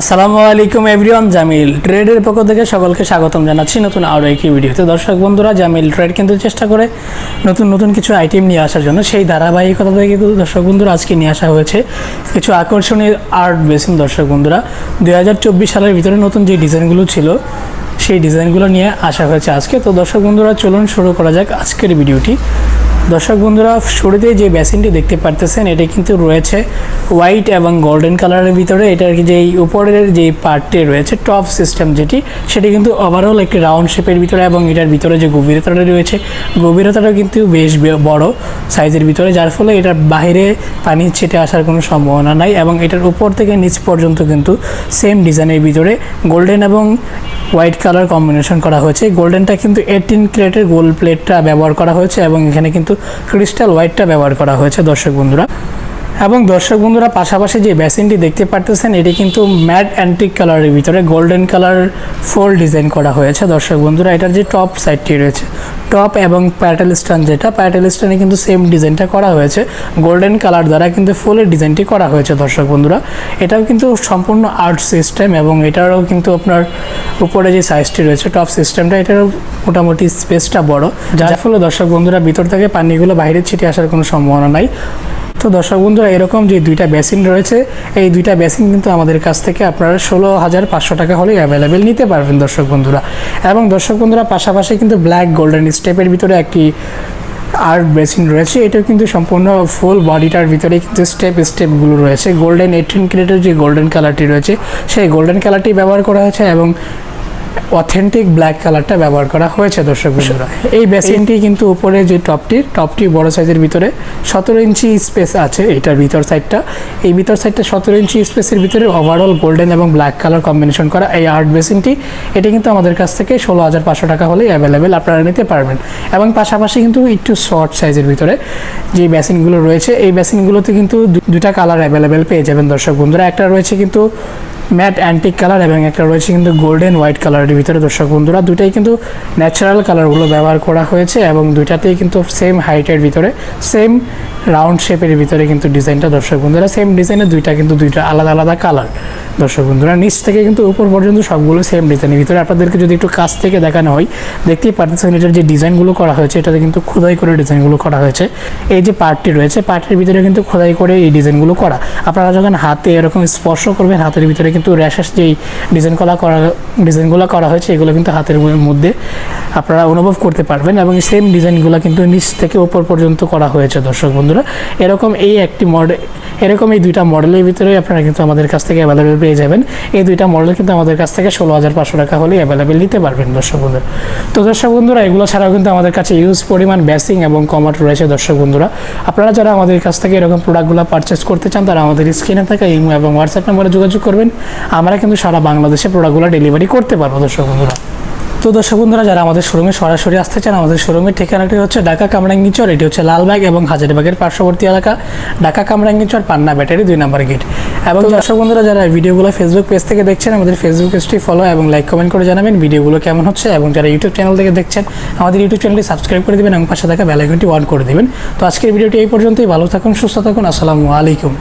আসসালামু আলাইকুম এভরিওয়ান, জামিল ট্রেডের পক্ষ থেকে সকলকে স্বাগতম জানাচ্ছি নতুন আরও একটি ভিডিওতে। দর্শক বন্ধুরা, জামিল ট্রেড কিন্তু চেষ্টা করে নতুন নতুন কিছু আইটেম নিয়ে আসার জন্য। সেই ধারাবাহিকতা থেকে কিন্তু দর্শক বন্ধুরা, আজকে নিয়ে আসা হয়েছে কিছু আকর্ষণীয় আর্ট বেসিন। দর্শক বন্ধুরা দু হাজার চব্বিশ সালের ভিতরে নতুন যে ডিজাইনগুলো ছিল, সেই ডিজাইনগুলো নিয়ে আসা হয়েছে আজকে। তো দর্শক বন্ধুরা, চলুন শুরু করা যাক আজকের ভিডিওটি। দর্শক বন্ধুরা শুরুতে যে বেসিনটি দেখতে পারতেছেন, এটা কিন্তু রয়েছে হোয়াইট এবং গোল্ডেন কালারের ভিতরে। এটার যে এই উপরের যে পার্টটি রয়েছে, টপ সিস্টেম যেটি, সেটি কিন্তু ওভারঅল একটি রাউন্ড শেপের ভিতরে এবং এটার ভিতরে যে গভীরতাটা রয়েছে, গভীরতাটাও কিন্তু বেশ বড় সাইজের ভিতরে, যার ফলে এটার বাইরে পানি ছেটে আসার কোনো সম্ভাবনা নাই এবং এটার উপর থেকে নিচ পর্যন্ত কিন্তু সেম ডিজাইনের ভিতরে গোল্ডেন এবং হোয়াইট কালার কম্বিনেশন করা হয়েছে। গোল্ডেনটা কিন্তু এইটিন ক্রেটের গোল্ড প্লেটটা ব্যবহার করা হয়েছে এবং এখানে কিন্তু ক্রিস্টাল হোয়াইটটা ব্যবহার করা হয়েছে দর্শক বন্ধুরা। এবং দর্শক বন্ধুরা, পাশাপাশি যে বেসিনটি দেখতে পারতেছেন, এটি কিন্তু ম্যাট অ্যান্টিক কালারের ভিতরে গোল্ডেন কালার ফোল ডিজাইন করা হয়েছে। দর্শক বন্ধুরা, এটার যে টপ সাইডটি রয়েছে টপ এবং প্যাটেল স্টান যেটা প্যাটেল স্টানে কিন্তু সেম ডিজাইনটা করা হয়েছে। গোল্ডেন কালার দ্বারা কিন্তু ফুলের ডিজাইনটি করা হয়েছে, দর্শক বন্ধুরা। এটাও কিন্তু সম্পূর্ণ আর্ট সিস্টেম এবং এটারও কিন্তু আপনার উপরে যে সাইজটি রয়েছে টপ সিস্টেমটা এটারও মোটামুটি স্পেসটা বড়। যার ফলে দর্শক বন্ধুরা, ভিতর থেকে পানিগুলো বাইরে ছিটে আসার কোনো সম্ভাবনা নাই। তো দর্শক বন্ধুরা, এরকম যে দুইটা বেসিন রয়েছে, এই দুইটা বেসিন কিন্তু আমাদের কাছ থেকে আপনারা ষোলো হাজার পাঁচশো টাকা হলে অ্যাভেলেবেল নিতে পারবেন দর্শক বন্ধুরা। এবং দর্শক বন্ধুরা, পাশাপাশি কিন্তু ব্ল্যাক গোল্ডেন স্টেপের ভিতরে একটি আর্ট বেসিন রয়েছে। এটাও কিন্তু সম্পূর্ণ ফুল বডিটার ভিতরে কিন্তু স্টেপ স্টেপগুলো রয়েছে। গোল্ডেন এইটিন ক্রেটের যে গোল্ডেন কালারটি রয়েছে, সেই গোল্ডেন কালারটি ব্যবহার করা হয়েছে এবং অথেন্টিক ব্ল্যাক কালারটা ব্যবহার করা হয়েছে, দর্শক বন্ধুরা। এই বেসিনটি কিন্তু উপরে যে টপটি টপটি বড় সাইজের ভিতরে সতেরো ইঞ্চি স্পেস আছে, এটার ভিতর সাইডটা এই ভিতর সাইডটা সতেরো ইঞ্চি স্পেসের ভিতরে ওভারঅল গোল্ডেন এবং ব্ল্যাক কালার কম্বিনেশন করা এই আর্ট বেসিনটি এটি কিন্তু আমাদের কাছ থেকে ষোলো হাজার পাঁচশো টাকা হলেই অ্যাভেলেবেল আপনারা নিতে পারবেন। এবং পাশাপাশি কিন্তু একটু শর্ট সাইজের ভিতরে যে বেসিনগুলো রয়েছে, এই বেসিনগুলোতে কিন্তু দুটা কালার অ্যাভেলেবেল পেয়ে যাবেন, দর্শক বন্ধুরা। একটা রয়েছে কিন্তু ম্যাট অ্যান্টিক কালার এবং একটা রয়েছে কিন্তু গোল্ডেন হোয়াইট কালারের ভিতরে, দর্শক বন্ধুরা। দুটাই কিন্তু ন্যাচারাল কালারগুলো ব্যবহার করা হয়েছে এবং দুইটাতেই কিন্তু সেম হাইটের ভিতরে সেম রাউন্ড শেপের ভিতরে কিন্তু ডিজাইনটা দর্শক বন্ধুরা সেম ডিজাইনের দুইটা কিন্তু দুইটা আলাদা আলাদা কালার দর্শক বন্ধুরা, নিচ থেকে কিন্তু উপর পর্যন্ত সবগুলো সেম ডিজাইনের ভিতরে। আপনাদেরকে যদি একটু কাছ থেকে দেখানো হয়, দেখতেই পারতেছেন এটার যে ডিজাইনগুলো করা হয়েছে, এটাতে কিন্তু খোদাই করে ডিজাইনগুলো করা হয়েছে। এই যে পার্টটি রয়েছে, পার্টের ভিতরে কিন্তু খোদাই করে এই ডিজাইনগুলো করা। আপনারা যখন হাতে এরকম স্পর্শ করবেন, হাতের ভিতরে কিন্তু র্যাশেস যেই ডিজাইন করা করা ডিজাইনগুলো করা হয়েছে এগুলো কিন্তু হাতের মধ্যে আপনারা অনুভব করতে পারবেন এবং সেম ডিজাইনগুলো কিন্তু নিচ থেকে ওপর পর্যন্ত করা হয়েছে, দর্শক বন্ধুরা। এরকম এই একটি মডেল এরকম এই দুইটা মডেলের ভিতরেই আপনারা কিন্তু আমাদের কাছ থেকে অ্যাভেলেবেল পেয়ে যাবেন। এই দুইটা মডেল কিন্তু আমাদের কাছ থেকে ষোলো হাজার পাঁচশো টাকা হলেই অ্যাভেলেবেল নিতে পারবেন, দর্শক বন্ধুরা। তো দর্শক বন্ধুরা, এগুলো ছাড়াও কিন্তু আমাদের কাছে ইউজ পরিমাণ ব্যাসিং এবং কমাট রয়েছে, দর্শক বন্ধুরা। আপনারা যারা আমাদের কাছ থেকে এরকম প্রোডাক্টগুলো পারচেস করতে চান, তারা আমাদের স্ক্রিনে থাকা ইমো এবং হোয়াটসঅ্যাপ নম্বরে যোগাযোগ করবেন। আমরা কিন্তু সারা বাংলাদেশে প্রোডাক্টগুলো ডেলিভারি করতে পারব, দর্শক বন্ধুরা। তো দর্শক বন্ধুরা যারা আমাদের শোরুমে সরাসরি আসতে চান আমাদের শোরুমের ঠিকানাটি হচ্ছে ঢাকা কামরাঙ্গি চর এটি হচ্ছে লালবাগ এবং হাজারিবাগের পার্শ্ববর্তী এলাকা। ঢাকা কামরাঙ্গি চর পান্না ব্যাটারি দুই নাম্বার গেট এবং দর্শক বন্ধুরা যারা ভিডিওগুলো ফেসবুক পেজ থেকে দেখছেন আমাদের ফেসবুক পেজটি ফলো এবং লাইক কমেন্ট করে জানাবেন ভিডিওগুলো কেমন হচ্ছে এবং যারা ইউটিউব চ্যানেল থেকে দেখছেন আমাদের ইউটিউব চ্যানেলটি সাবস্ক্রাইব করে দেবেন এবং পাশে থাকা বেলাইকনটি অন করে দেবেন। তো আজকের ভিডিওটি এই পর্যন্তই ভালো থাকুন সুস্থ থাকুন আসসালামু আলাইকুম।